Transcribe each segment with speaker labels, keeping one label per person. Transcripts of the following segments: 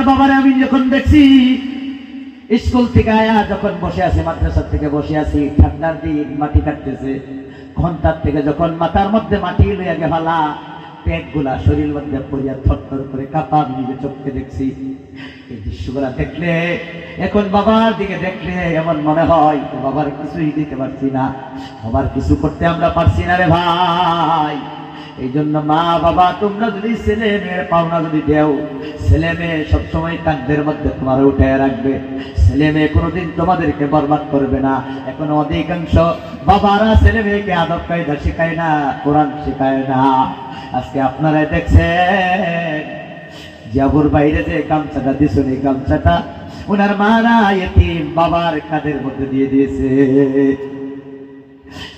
Speaker 1: আমার বাবারে আমি যখন দেখছি, স্কুল থেকে আয়া যখন বসে আছি মাদ্রাসা থেকে বসে আছি, ঠান্ডার দিন, মাটি কাটতেছে। ঘণ্টার থেকে যখন মাথার মধ্যে মাটি লইয়া গে ফালা পেটগুলা শরীর মধ্যে পড়িয়া থরথর করে কাপা নিজে চোখকে দেখছি। এই দৃশ্যগুলা দেখলে, এখন বাবার দিকে দেখলে এমন মনে হয়, বাবার কিছুই দিতে পারছি না, বাবার কিছু করতে আমরা পারছি না রে ভাই। এই জন্য মা, বাবা, তোমরা যদি ছেলে মেয়ের পাওনা যদি দেও, ছেলে মেয়ে সবসময় কান্দের মধ্যে তোমার উঠে রাখবে। ছেলে মেয়ে কোনোদিন তোমাদেরকে বরবাদ করবে না। এখন অধিকাংশ বাবারা ছেলে মেয়েকে আদব কায়দা শেখায় না, কোরআন শেখায় না। আজকে আপনারা দেখছেন, জাবুর বাইরে যে গামছাটা দিছেন এই গামছাটা ওনার মারা এতিম বাবার কাঁধের মধ্যে দিয়ে দিয়েছে।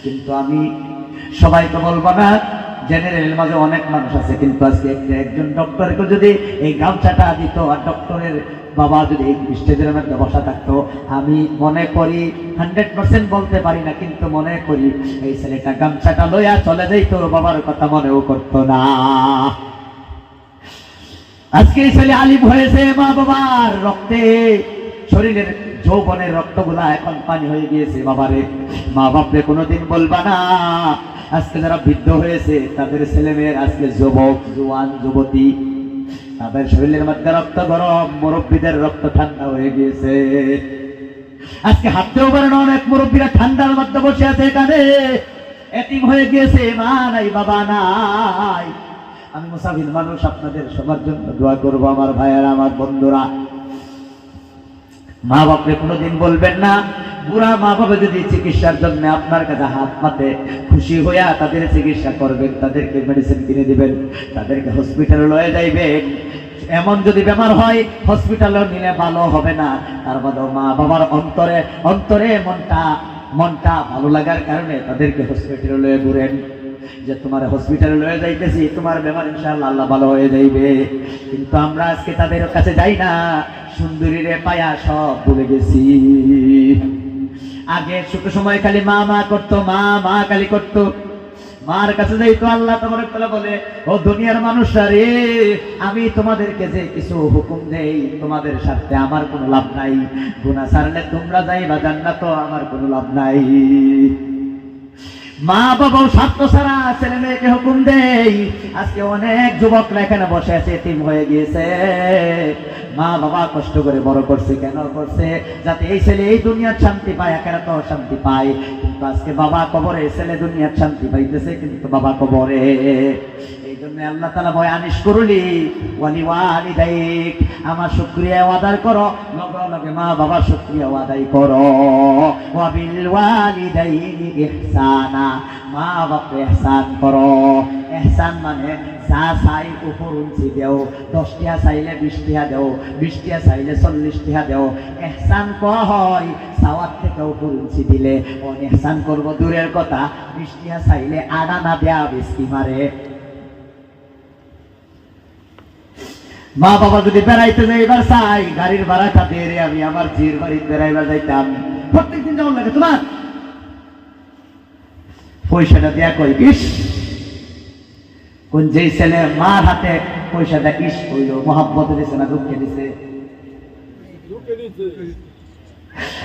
Speaker 1: কিন্তু আমি সবাইকে বলব না জেনারেল মাঝে অনেক মানুষ আছে, কিন্তু আজকে একজন ডক্টরকে যদি এই গামছাটা দিত আর ডক্টরের বাবা যদি এই স্টেজের মধ্যে বসা থাকতো, আমি মনে করি হান্ড্রেড পার্সেন্ট বলতে পারি না, কিন্তু মনে করি এই ছেলেটা গামছাটা লইয়া চলে যাইতো, বাবার কথা মনেও করতো না। আজকে এই ছেলে আলিম হয়েছে মা বাবার রক্তে, শরীরের যৌবনের রক্তগুলা এখন পানি হয়ে গিয়েছে বাবারে, মা বাপরে কোনোদিন বলবা না। আজকে যারা বৃদ্ধ হয়েছে, তাদের ছেলে মেয়ের আজকে যুবক, জোয়ান, যুবতী, তাদের শরীরের মধ্যে রক্ত গরম, মুরব্বীদের রক্ত ঠান্ডা হয়ে গিয়েছে। আজকে হাঁটতেও পারে না অনেক মুরব্বীরা, ঠান্ডার মধ্যে বসে আছে এখানে। এতিম হয়ে গিয়েছে, মা নাই, বাবা নাই। আমি মুসাফির মানুষ, আপনাদের সবার জন্য দোয়া করব, আমার ভাইয়েরা, আমার বন্ধুরা। মা বাপরে কোনোদিন বলবেন না বুড়া মা বাবা যদি চিকিৎসার জন্য আপনার কাছে হাত পাতে খুশি হইয়া তাদের চিকিৎসা করবেন, তাদেরকে মেডিসিন কিনে দিবেন, তাদেরকে হসপিটালে লয়ে যাইবেন। এমন যদি বেমার হয় হসপিটালে নিলে ভালো হবে না। তার বাদেও মা বাবার অন্তরে অন্তরে মনটা মনটা ভালো লাগার কারণে তাদেরকে হসপিটালে লয়ে ঘুরেন। যে তোমার হসপিটালে লয়ে যাইতেছি, তোমার বেমার ইনশাআল্লাহ আল্লাহ ভালো হয়ে যাইবে। কিন্তু আমরা আজকে তাদের কাছে যাই না সুন্দরী রে পায়া সব ভুলে গেছি। আগে ছোট সময় খালি মা মা করতো, মা মা খালি করতো। মার কাছে যাইতো আল্লাহ তোমার তালা বলে, ও দুনিয়ার মানুষ রে, আমি তোমাদেরকে যে কিছু হুকুম দেই, তোমাদের সাথে আমার কোনো লাভ নাই। গুনা সারলে তোমরা যাই বা জান্নাত, আমার কোনো লাভ নাই। মা বাবাও স্বার্থ ছাড়া ছেলে মেয়েকে হুকুম দেই। আজকে অনেক যুবকরা এখানে বসে আছে তিন হয়ে গিয়েছে। মা বাবা কষ্ট করে বড় করছে, কেন করছে? যাতে এই ছেলে এই দুনিয়ার শান্তি পায় একের তো শান্তি পায়। কিন্তু আজকে বাবা কবরে, ছেলে দুনিয়ার শান্তি পাইতেছে, কিন্তু বাবা কবরে। জন্য আল্লাহ তালা ভয় আনিস করুলি। ওয়ালি ওয়ালি দায়িক আমার শুক্রিয়া আদায় করো। লগে লগে মা বাবার শুক্রিয়া আদায় করো। ওয়াবিল ওয়ালি দাইনি ইহসানা, মা বাপকে এহসান করো। এহসান মানে যা চাই উপর উঞ্চি দেও, দশটিয়া চাইলে বিশটিয়া দেও, বিশটিয়া চাইলে চল্লিশটিয়া দেও। এহসান কোয়া হয় চাওয়ার থেকে উপর উঞ্চি দিলে। ও এহসান করব দূরের কথা, বিশটিয়া চাইলে আডানা দেয়া বিস্কি মারে। মা বাবা যদি বেড়াইতে যাই এবার চাই, গাড়ির ভাড়াটা দিয়ে রে আমি, আমার জির বাড়ির বেড়াইবার যাইতাম। প্রত্যেকদিন যেমন লাগে, তোমার? পয়সাটা দেয়া কই, ইস! কোন যেই ছেলে মার হাতে পয়সাটা ইস, হইল, মহাব্বত দিছে না, দুঃখে দিছে?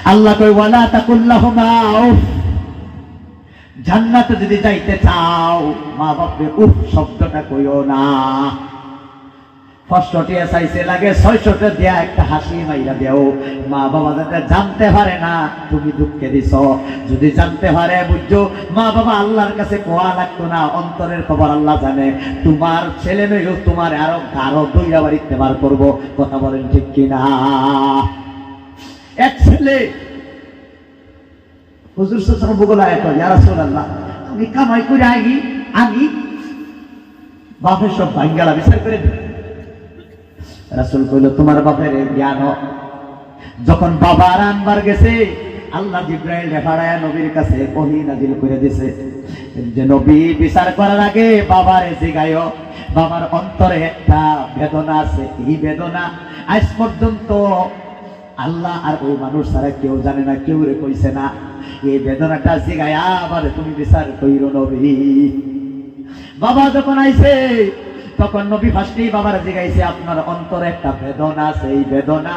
Speaker 1: আল্লাহ কই ওয়ালা তাকুল্লাহুমা উফ! জান্নাতে যদি যাইতে চাও, মা বাপরে, উফ! শব্দটা কইও না। কষ্টটিয়া চাইছে লাগে ছয়শটা দেয়া একটা হাসি মাইরা দেও। মা বাবা যাতে জানতে পারে না, তুমি দুঃখে দিছ। যদি জানতে পারে, বুঝছ, মা বাবা আল্লাহর কাছে কোয়া লাগতো না, অন্তরের খবর আল্লাহ জানে। তোমার ছেলে মেয়েও তোমার আরও আরও দুইরা বাড়িতে বার করব, কথা বলেন ঠিক কিনা? এক ছেলে। হুজুর সাল্লাম বগলা এক ইয়া রাসূলুল্লাহ, আমি কামাই করে আগি আগি বাপের সব ভাঙ্গালা বিচার করে দিই। রাসুল কইল, তোমার বাপের জ্ঞান হোক। যখন বাবা আনবার গেছে, আল্লাহ জিব্রাইল রেফাড়ায় নবীর কাছে ওহি নাজিল করে দিছে। যে নবী বিচার করার আগে বাবার জিগায় বাবার অন্তরে একটা বেদনা আছে। এই বেদনা? আজ পর্যন্ত আল্লাহ আর ওই মানুষ ছাড়া কেউ জানে না, কেউ রে কইছে না। এই বেদনাটা জিগায় আবার তুমি বিচার কইর নবী। বাবা যখন আইছে তখন নবী ফার্স্টেই বাবার জিগাইছে, আপনার অন্তরে একটা বেদনা এই বেদনা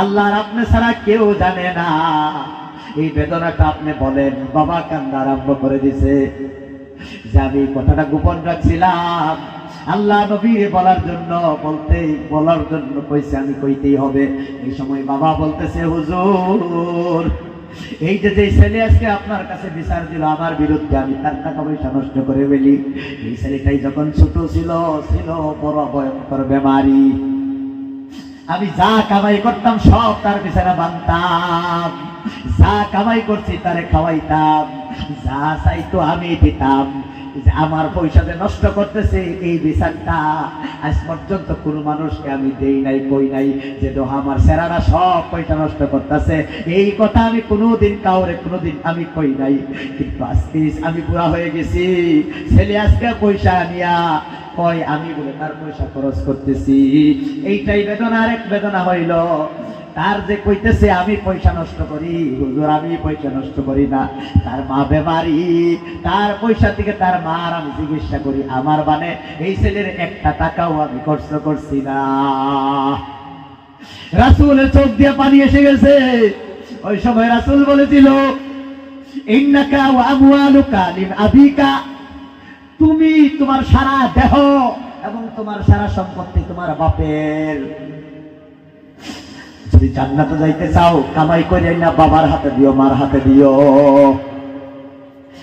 Speaker 1: আল্লাহর আপনি ছাড়া কেউ জানে না। এই বেদনাটা আপনি বলেন, বাবা কান্দা আরম্ভ করে দিছে। যে আমি কথাটা গোপন রাখছিলাম। আল্লাহ নবীর বলার জন্য বলতে, বলার জন্য কইছে, আমি কইতেই হবে। এই সময় বাবা বলতেছে, হুজুর এই যে যে ছেলে আজকে আপনার কাছে বিচার দিল, আমার বিরুদ্ধে আমি তার টাকা পয়সা নষ্ট করে ফেলি। এই ছেলেটাই যখন ছোট ছিল ছিল বড় ভয়ঙ্কর বেমারি। আমি যা কামাই করতাম, সব তার পিছনে বানতাম যা কামাই করছি, তারে খাওয়াইতাম। যা চাইতো আমি দিতাম। যে আমার পয়সা যে নষ্ট করতেছে, এই বিচারটা আজ পর্যন্ত কোনো মানুষকে আমি দেই নাই, কই নাই যে তো আমার সেরারা সব পয়সা নষ্ট করতেছে। এই কথা আমি কোনোদিন কাউরে, কোনোদিন আমি কই নাই। কিন্তু আজকে আমি পুরা হয়ে গেছি, ছেলে আজকে পয়সা আনিয়া কয়, আমি বলে তার পয়সা খরচ করতেছি। এইটাই বেদনা আরেক বেদনা হইল। তার যে কইতেছে, আমি পয়সা নষ্ট করি। হুজুর, আমি পয়সা নষ্ট করি না। তার মা বেমারি, তার পয়সা থেকে তার মার আমি চিকিৎসা করি। আমার মানে এই ছেলের একটা টাকাও আমি খরচ করছি না। রাসুলের চোখ দিয়ে পানি এসে গেছে। ওই সময় রাসুল বলেছিল আবিকা। তুমি তোমার সারা দেহ এবং তোমার সারা সম্পত্তি তোমার বাপের। যদি জান্নাতে যাইতে চাও, কামাই করে না বাবার হাতে দিও, মার হাতে দিও।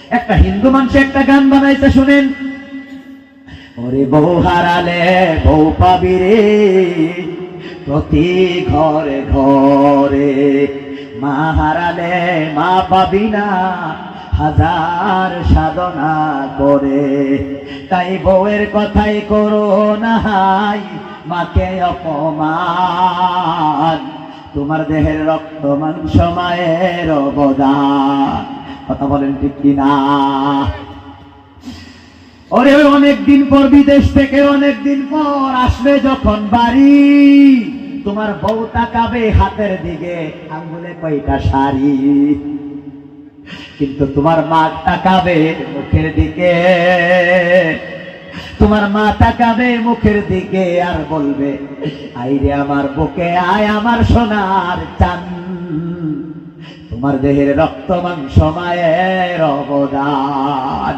Speaker 1: একটা হিন্দু মানুষ একটা গান বানাইতে শুনেন। ওরে বউ হারালে বউ পাবি রে, প্রতি ঘরে ঘরে। মা হারালে মা পাবি না, হাজার সাধনা করে। তাই বউয়ের কথাই করো না হাই, মাকে অপমান। তোমার দেহের রক্ত মাংস মায়ের অবদান। কথা বলেন ঠিক কিনা? ওরে অনেক দিন পর বিদেশ থেকে অনেক দিন পর আসবে যখন বাড়ি। তোমার বউ তাকাবে হাতের দিকে, আঙ্গুলে কয়টা শাড়ি? কিন্তু তোমার মা তাকাবে মুখের দিকে। তোমার মা তাকাবে মুখের দিকে আর বলবে, আইরে আমার বুকে, আয় আমার সোনার চান তোমার দেহের রক্ত মাংস মায়ের অবদান।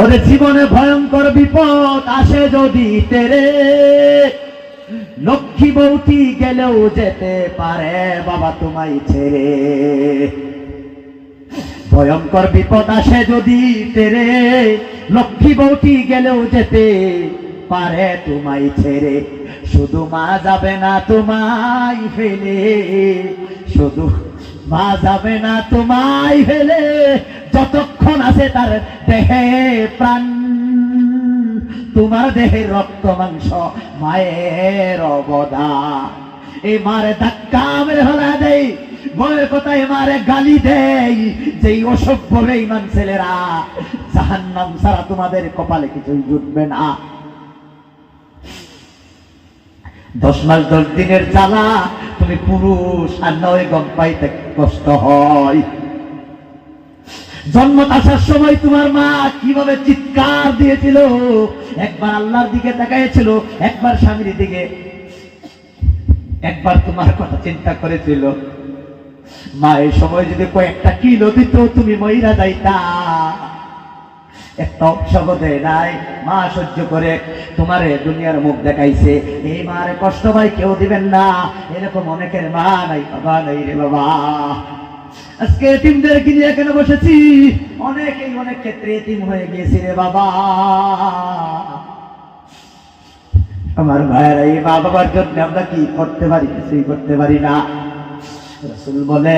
Speaker 1: ওরে জীবনে ভয়ঙ্কর বিপদ আসে যদি তেরে, লক্ষ্মী বৌটি গেলেও যেতে পারে বাবা তোমায় ছেড়ে। ভয়ঙ্কর বিপদ আসে যদি তেরে, লক্ষ্মী বৌটি গেলেও যেতে পারে তোমায় ছেড়ে। শুধু মা যাবে না তোমায় ফেলে, শুধু মা যাবে না তোমায় ফেলে, যতক্ষণ আছে তার দেহে প্রাণ। তোমার দেহের রক্ত, মাংস, মায়ের অবদান। এই মারে ধাক্কা মেরে হলা দেয় বউয়ের কথায় মারে গালি দেয় যেই অসভ্য বেঈমান ছেলেরা, জাহান্নাম ছাড়া তোমাদের কপালে কিছুই জুটবে না। দশ মাস, দশ দিনের জ্বালা, তুমি পুরুষ আর নয় গম পাইতে কষ্ট হয়। জন্ম আসার সময় তোমার মা কীভাবে চিৎকার দিয়েছিল? একবার আল্লাহর দিকে তাকাইছিল একবার স্বামীর দিকে। একবার তোমার কথা চিন্তা করেছিল। মা, এই সময় যদি কয়েকটা কিলো দিত, তুমি মহিলা যাইতা। একটা দেয় নাই। মা, সহ্য করে দুনিয়ার মুখ দেখাইছে। এই মার কষ্ট ভাই কেউ দিবেন না। এরকম অনেকের মা নাই, বাবা নাই রে বাবা। আজকে বসেছি। অনেকেই অনেক ক্ষেত্রে এতিম হয়ে গিয়েছে রে বাবা। আমার ভাইয়েরা এই মা বাবার জন্য আমরা কি করতে পারি, কিছুই করতে পারি না। রসুল বলে